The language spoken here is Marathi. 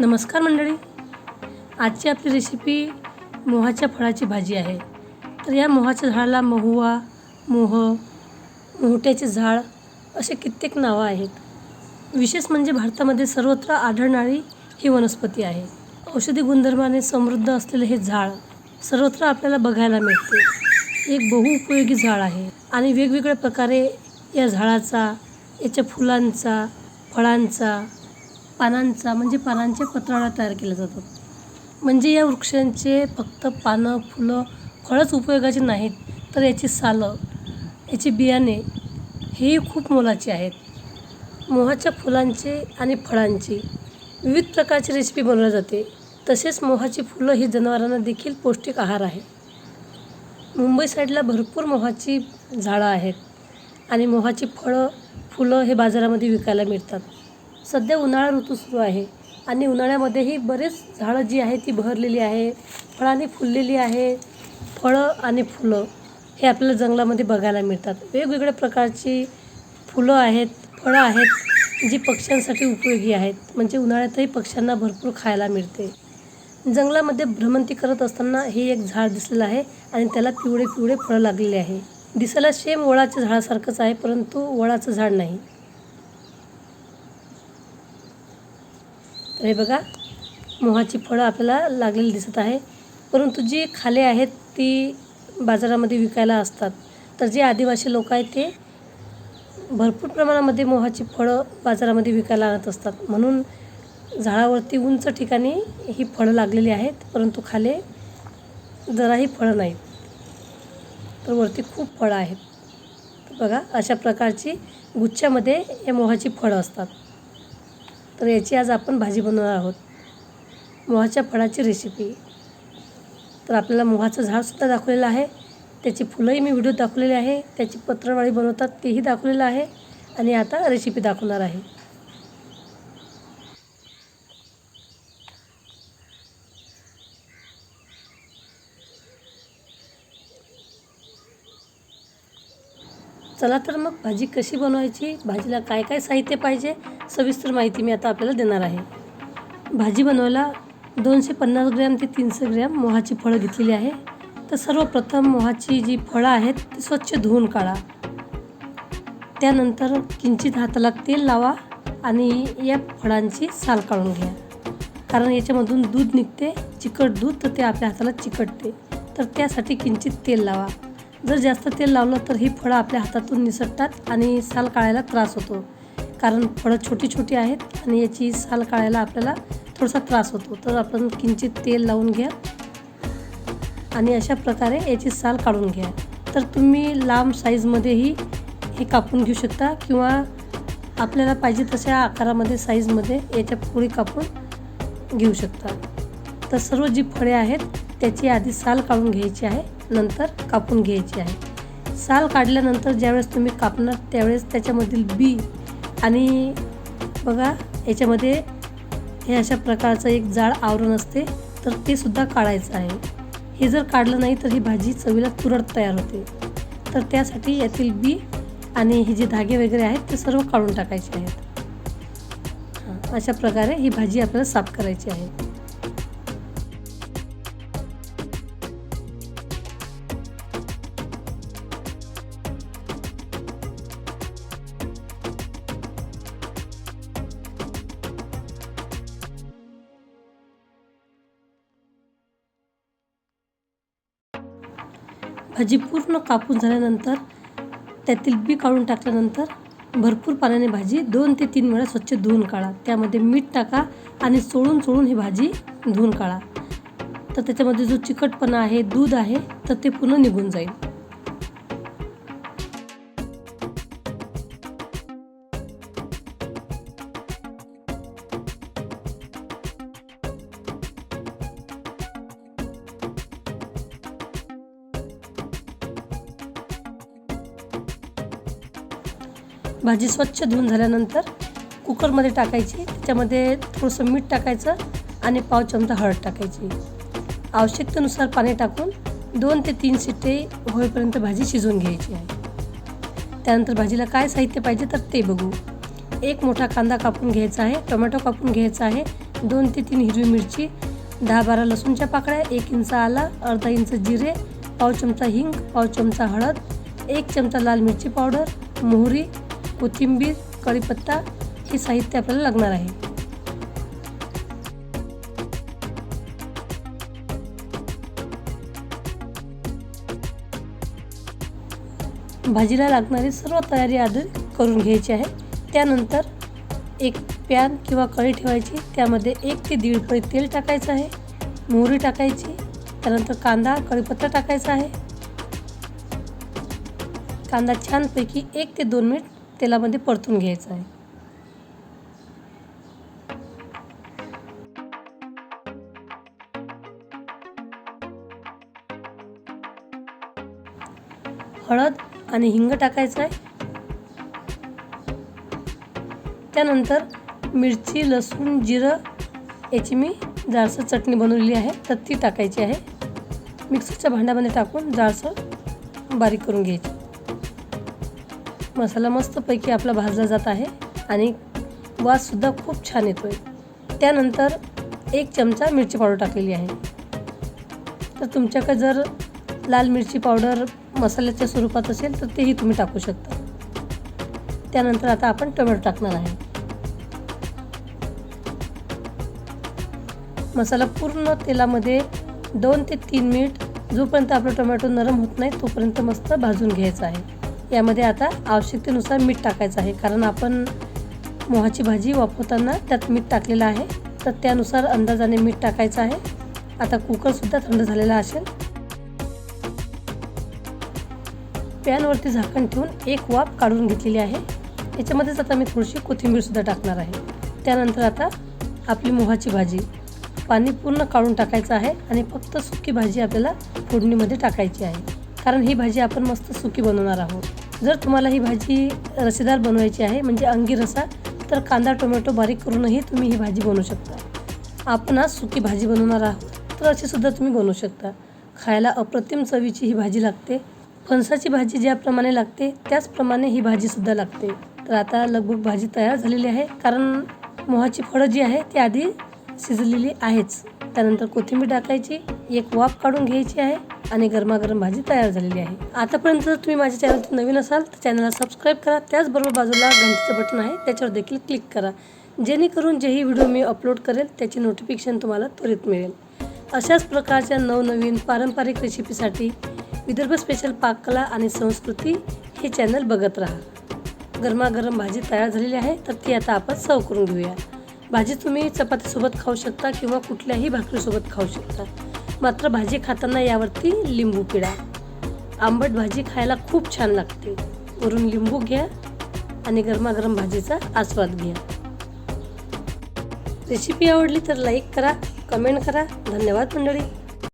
नमस्कार मंडळी. आजची आपली रेसिपी मोहाच्या फळाची भाजी आहे. तर या मोहाच्या झाडाला महुआ मोह मोहट्याचे झाड असे कित्येक नावं आहेत. विशेष म्हणजे भारतामध्ये सर्वत्र आढळणारी ही वनस्पती आहे. औषधी गुणधर्माने समृद्ध असलेले हे झाड सर्वत्र आपल्याला बघायला मिळते. एक बहुउपयोगी झाड आहे आणि वेगवेगळ्या प्रकारे या झाडाचा याच्या फुलांचा फळांचा पानांचा म्हणजे पानांचे पत्रावळ्या तयार केल्या जातात म्हणजे या वृक्षांचे फक्त पानं फुलं फळंच उपयोगाची नाहीत तर याची सालं याची बियाणे हेही खूप मोलाची आहेत. मोहाच्या फुलांचे आणि फळांची विविध प्रकारची रेसिपी बनवली जाते. तसेच मोहाची फुलं ही जनावरांना देखील पौष्टिक आहार आहे. मुंबई साईडला भरपूर मोहाची झाडं आहेत आणि मोहाची फळं फुलं हे बाजारामध्ये विकायला मिळतात. सध्या उन्हाळा ऋतू सुरू आहे. आणि उन्हाळ्यामध्येही बरेच झाडं जी आहे ती बहरलेली आहे. फळाने फुललेली आहे. फळं आणि फुलं हे आपल्याला जंगलामध्ये बघायला मिळतात. वेगवेगळ्या प्रकारची फुलं आहेत फळं आहेत जी पक्ष्यांसाठी उपयोगी आहेत. म्हणजे उन्हाळ्यातही पक्ष्यांना भरपूर खायला मिळते. जंगलामध्ये भ्रमंती करत असताना हे एक झाड दिसलेलं आहे आणि त्याला पिवळे पिवळे फळं लागलेले आहे. दिसायला सेम वळाच्या झाडासारखंच आहे परंतु वळाचं झाड नाही. तर हे बघा मोहाची फळं आपल्याला लागलेली दिसत आहे. परंतु जी खाले आहेत ती बाजारामध्ये विकायला असतात. तर जे आदिवासी लोक आहेत ते भरपूर प्रमाणामध्ये मोहाची फळं बाजारामध्ये विकायला आणत असतात. म्हणून झाडावरती उंच ठिकाणी ही फळं लागलेली आहेत परंतु खाले जराही फळं नाहीत. तर वरती खूप फळं आहेत. तर बघा अशा प्रकारची गुच्छामध्ये या मोहाची फळं असतात. तर याची आज आपण भाजी बनवणार आहोत. मोहाच्या फळाची रेसिपी तर आपल्याला मोहाचं झाडसुद्धा दाखवलेलं आहे. त्याची फुलंही मी व्हिडिओ दाखवलेली आहे. त्याची पत्रवाळी बनवतात तेही दाखवलेलं आहे. आणि आता रेसिपी दाखवणार आहे. चला तर मग भाजी कशी बनवायची? भाजीला काय काय साहित्य पाहिजे? सविस्तर माहिती मी आता आपल्याला देणार आहे. भाजी बनवायला दोनशे पन्नास ग्रॅम ते तीनशे ग्रॅम मोहाची फळं घेतलेली आहे. तर सर्वप्रथम मोहाची जी फळं आहेत ती स्वच्छ धुवून काढा. त्यानंतर किंचित हाताला तेल लावा आणि या फळांची साल काढून घ्या. कारण याच्यामधून दूध निघते चिकट दूध तर ते आपल्या हाताला चिकटते. तर त्यासाठी किंचित तेल लावा. जर जास्त तेल लावलं तर ही फळं आपल्या हातातून निसटतात आणि साल काढायला त्रास होतो. कारण फळं छोटी छोटी आहेत आणि याची साल काढायला आपल्याला थोडासा त्रास होतो. तर आपण किंचित तेल लावून घ्या आणि अशा प्रकारे याची साल काढून घ्या. तर तुम्ही लांब साईजमध्येही हे कापून घेऊ शकता किंवा आपल्याला पाहिजे तशा आकारामध्ये साईजमध्ये याच्या पोळी कापून घेऊ शकता. तर सर्व जी फळे आहेत त्याची आधी साल काढून घ्यायची आहे नंतर कापून घ्यायची आहे. साल काढल्यानंतर ज्यावेळेस तुम्ही कापणार त्यावेळेस त्याच्यामधील बी आणि बघा याच्यामध्ये हे अशा प्रकारचं एक जाड आवरण असते तर ते सुद्धा काढायचं आहे. हे जर काढलं नाही तर ही भाजी चवीला तुरट तयार होते. तर त्यासाठी यातील बी आणि हे जे धागे वगैरे आहेत ते सर्व काढून टाकायचे आहेत. हां अशा प्रकारे ही भाजी आपल्याला साफ करायची आहे. भाजी पूर्ण कापून झाल्यानंतर त्यातील बी काढून टाकल्यानंतर भरपूर पाण्याने भाजी दोन ते तीन वेळा स्वच्छ धुवून काढा. त्यामध्ये मीठ टाका आणि चोळून चोळून ही भाजी धुवून काढा. तर त्याच्यामध्ये जो चिकटपणा आहे दूध आहे तर ते पूर्ण निघून जाईल. भाजी स्वच्छ धुवून झाल्यानंतर कुकरमध्ये टाकायची त्याच्यामध्ये थोडंसं मीठ टाकायचं आणि पाव चमचा हळद टाकायची. आवश्यकतेनुसार पाणी टाकून दोन ते तीन शिट्टे होईपर्यंत भाजी शिजवून घ्यायची आहे. त्यानंतर भाजीला काय साहित्य पाहिजे तर ते बघू. एक मोठा कांदा कापून घ्यायचा आहे टोमॅटो कापून घ्यायचा आहे दोन ते तीन हिरवी मिरची दहा बारा लसूणच्या पाकळ्या एक इंच आला अर्धा इंच जिरे पाव चमचा हिंग पाव चमचा हळद एक चमचा लाल मिरची पावडर मोहरी कोथिंबीर कढीपत्ता हे साहित्य आपल्याला लागणार आहे. भाजीला लागणारी सर्व तयारी आधी करून घ्यायची आहे. त्यानंतर एक पॅन किंवा कळी ठेवायची. त्यामध्ये एक ते दीड पळी तेल टाकायचं आहे. मोहरी टाकायची. त्यानंतर कांदा कढीपत्ता टाकायचा आहे. कांदा छानपैकी एक ते दोन मिनिट तेलामध्ये परतून घ्यायचं आहे. हळद आणि हिंग टाकायचं आहे. त्यानंतर मिरची लसूण जिरं याची मी जाडसर चटणी बनवलेली आहे. तर ती टाकायची आहे. मिक्सरच्या भांड्यामध्ये टाकून जाडसर बारीक करून घ्यायची. मसाला मस्तपैकी आपला भाजला जात आहे आणि वाससुद्धा खूप छान येतो आहे त्यानंतर एक चमचा मिरची पावडर टाकलेली आहे. तर तुमच्याकडे जर लाल मिरची पावडर मसाल्याच्या स्वरूपात असेल तर तेही तुम्ही टाकू शकता. त्यानंतर आता आपण टोमॅटो टाकणार आहे. मसाला पूर्ण तेलामध्ये दोन ते तीन मिनिट जोपर्यंत आपला टोमॅटो नरम होत नाही तोपर्यंत मस्त भाजून घ्यायचा आहे. यामध्ये आता आवश्यकतेनुसार मीठ टाकायचं आहे. कारण आपण मोहाची भाजी वापरताना त्यात मीठ टाकलेलं आहे. तर त्यानुसार अंदाजाने मीठ टाकायचं आहे. आता कुकरसुद्धा थंड झालेला असेल. पॅनवरती झाकण ठेवून एक वाफ काढून घेतलेली आहे. याच्यामध्येच आता मी थोडीशी कोथिंबीरसुद्धा टाकणार आहे. त्यानंतर आता आपली मोहाची भाजी पाणी पूर्ण काढून टाकायचं आहे आणि फक्त सुकी भाजी आपल्याला फोडणीमध्ये टाकायची आहे. कारण ही भाजी आपण मस्त सुकी बनवणार आहोत. जर तुम्हाला ही भाजी रसेदार बनवायची आहे म्हणजे अंगी रसा तर कांदा टोमॅटो बारीक करूनही तुम्ही ही भाजी बनवू शकता. आपण आज सुकी भाजी बनवणार आहोत तर अशीसुद्धा तुम्ही बनवू शकता. खायला अप्रतिम चवीची ही भाजी लागते. फणसाची भाजी ज्याप्रमाणे लागते त्याचप्रमाणे ही भाजीसुद्धा लागते. तर आता लगभग भाजी तयार झालेली आहे कारण मोहाची फळं जी आहे ती आधी शिजलेली आहेच. त्यानंतर कोथिंबीर टाकायची एक वाफ काढून घ्यायची आहे आणि गरमागरम भाजी तयार झालेली आहे. आतापर्यंत जर तुम्ही माझ्या चॅनलवर नवीन असाल तर चॅनलला सबस्क्राईब करा. त्याचबरोबर बाजूला घंटीचं बटन आहे त्याच्यावर देखील क्लिक करा. जेणेकरून जेही व्हिडिओ मी अपलोड करेल त्याची नोटिफिकेशन तुम्हाला त्वरित मिळेल. अशाच प्रकारच्या नवनवीन पारंपरिक रेसिपीसाठी विदर्भ स्पेशल पाककला आणि संस्कृती हे चॅनल बघत राहा. गरमागरम भाजी तयार झालेली आहे तर ती आता आपण सर्व करून घेऊया. भाजी तुम्ही चपातीसोबत खाऊ शकता किंवा कुठल्याही भाकरीसोबत खाऊ शकता. मात्र भाजी खाताना यावरती लिंबू पिळा आंबट भाजी खायला खूप छान लागते. वरून लिंबू घ्या आणि गरमागरम भाजीचा आस्वाद घ्या. रेसिपी आवडली तर लाईक करा कमेंट करा. धन्यवाद मंडळी.